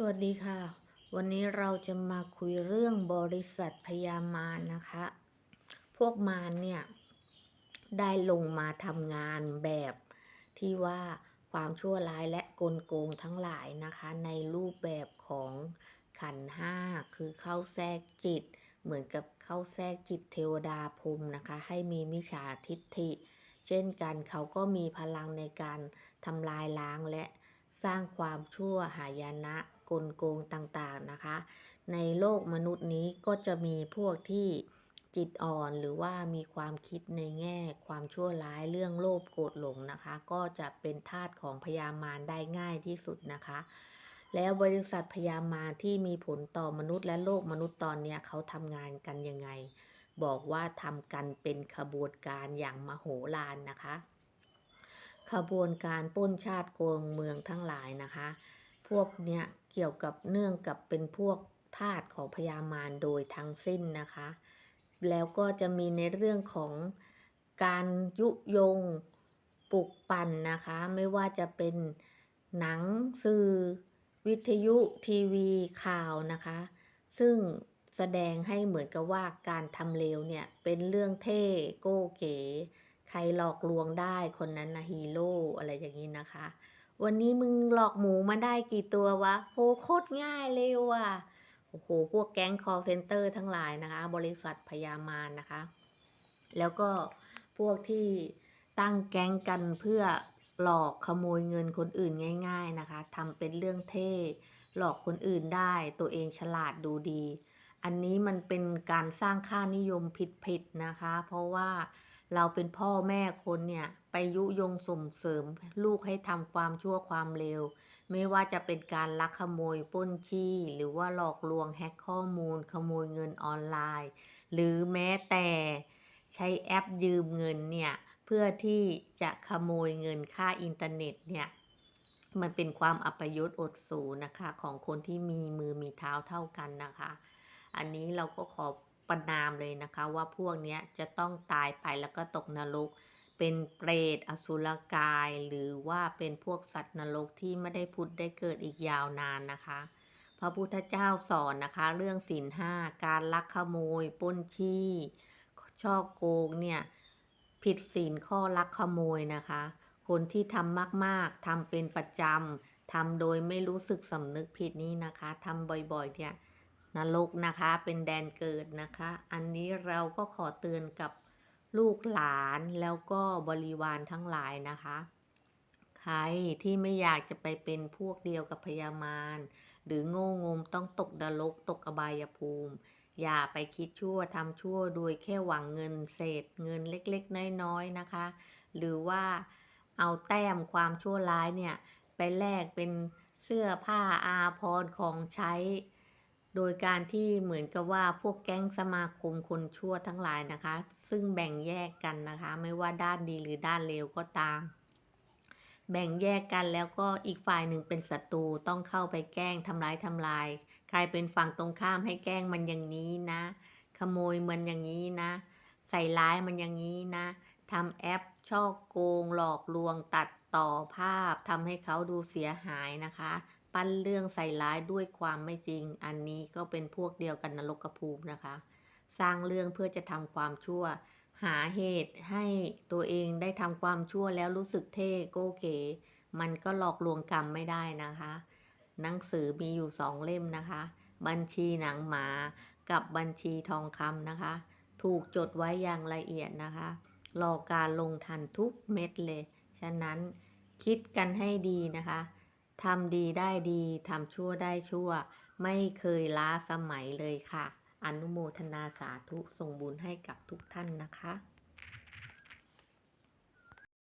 สวัสดีค่ะ วันนี้เราจะมาคุยเรื่องบริษัทพยามารนะคะ พวกมารเนี่ย ได้ลงมาทำงานแบบที่ว่าความชั่วร้ายและกลโกงทั้งหลายนะคะ ในรูปแบบของขันห้าคือเข้าแทรกจิต เหมือนกับเข้าแทรกจิตเทวดาพรมนะคะ ให้มีมิจฉาทิฏฐิ เช่นกันเขาก็มีพลังในการทำลายล้างและสร้างความชั่วหายนะ กลโกงต่างๆนะคะ ในโลกมนุษย์นี้ก็จะมีพวกที่จิตอ่อนหรือว่ามีความคิดในแง่ความชั่วร้ายเรื่องโลภโกรธหลงนะคะ ก็จะเป็นทาสของพยามารได้ง่ายที่สุดนะคะ แล้วบริษัทพยามารที่มีผลต่อมนุษย์และโลกมนุษย์ตอนนี้เขาทำงานกันยังไง บอกว่าทำกันเป็นขบวนการอย่างมโหฬารนะคะ ขบวนการป้นชาติโกงเมืองทั้งหลายนะคะ พวกเนี้ยเกี่ยวกับเนื่องกับเป็นพวกทาสของพญามารโดยทั้งสิ้นนะคะ แล้วก็จะมีในเรื่องของการยุยงปลุกปั่นนะคะ ไม่ว่าจะเป็นหนังสื่อ วิทยุทีวีข่าวนะคะ ซึ่งแสดงให้เหมือนกับว่าการทำเลวเนี่ย เป็นเรื่องเท่โก้เก๋ ใครหลอกลวงได้คนนั้นนะฮีโร่อะไรอย่างนี้นะคะ วันนี้มึงหลอกหมูมาได้กี่ตัววะโหโคตรง่ายเลยว่ะโอ้โหพวกแก๊ง call center ทั้งหลายนะคะ บริษัทพยามารนะคะ แล้วก็พวกที่ตั้งแก๊งกันเพื่อหลอกขโมยเงินคนอื่นง่าย ๆนะคะทำเป็นเรื่องเท่ หลอกคนอื่นได้ตัวเองฉลาดดูดี อันนี้มันเป็นการสร้างค่านิยมผิดๆนะคะ เพราะว่าเราเป็นพ่อแม่คนเนี่ย ไปยุยงส่งเสริม ลูกให้ทำความชั่วความเลวไม่ว่าจะเป็นการลักขโมยป้นจี้ หรือว่าหลอกลวงแฮ็กข้อมูล ขโมยเงินออนไลน์ หรือแม้แต่ใช้แอปยืมเงินเนี่ย เพื่อที่จะขโมยเงินค่าอินเทอร์เน็ตเนี่ย มันเป็นความอัปยศอดสูนะคะ ของคนที่มีมือมีเท้าเท่ากันนะคะ อันนี้เราก็ขอประนามเลยนะคะว่าพวกนี้จะต้องตายไปแล้วก็ตกนรก เป็นเปรตอสุรกาย หรือว่าเป็นพวกสัตว์นรกที่ไม่ได้พุทธได้เกิดอีกยาวนานนะคะ พระพุทธเจ้าสอนนะคะ เรื่องศีลห้าการลักขโมยป้นชี้ช่อโกงเนี่ยผิดศีลข้อลักขโมยนะคะ คนที่ทำมากๆทำเป็นประจำทำโดยไม่รู้สึกสำนึกผิดนี้นะคะทำบ่อยๆเนี่ยนรกนะคะเป็นแดนเกิดนะคะ อันนี้เราก็ขอเตือนกับ ลูกหลานแล้วก็บริวารทั้งหลายนะคะ ใครที่ไม่อยากจะไปเป็นพวกเดียวกับพยามารหรือโง่งมต้องตกนรกตกอบายภูมิ อย่าไปคิดชั่วทำชั่วโดยแค่หวังเงินเศษเงินเล็กๆ น้อยๆนะคะ หรือว่าเอาแต้มความชั่วร้ายเนี่ย ไปแลกเป็นเสื้อผ้าอาภรณ์ของใช้ โดยการที่เหมือนกับว่าพวกแก๊งสมาคมคนชั่วทั้งหลายนะคะ ซึ่งแบ่งแยกกันนะคะ ไม่ว่าด้านดีหรือด้านเลวก็ตาม แบ่งแยกกันแล้วก็อีกฝ่ายหนึ่งเป็นศัตรูต้องเข้าไปแกล้งทำร้ายทำลาย ใครเป็นฝั่งตรงข้ามให้แกล้งมันอย่างนี้นะ ขโมยมันอย่างนี้นะ ใส่ร้ายมันอย่างนี้นะทำแอปช่อโกง หลอกลวงตัด ต่อภาพทำให้เขาดูเสียหายนะคะ ปั้นเรื่องใส่ร้ายด้วยความไม่จริง อันนี้ก็เป็นพวกเดียวกันนรกภูมินะคะ สร้างเรื่องเพื่อจะทำความชั่ว หาเหตุให้ตัวเองได้ทำความชั่วแล้วรู้สึกเท่โก้เก๋มันก็หลอกลวงกรรมไม่ได้นะคะ หนังสือมีอยู่สองเล่มนะคะ บัญชีหนังหมากับบัญชีทองคำนะคะ ถูกจดไว้อย่างละเอียดนะคะ รอการลงทันทุกเม็ดเลย ฉะนั้นคิดกันให้ดีนะคะทำดีได้ดีทำชั่วได้ชั่ว ไม่เคยล้าสมัยเลยค่ะ อนุโมทนาสาธุส่งบุญให้กับทุกท่านนะคะ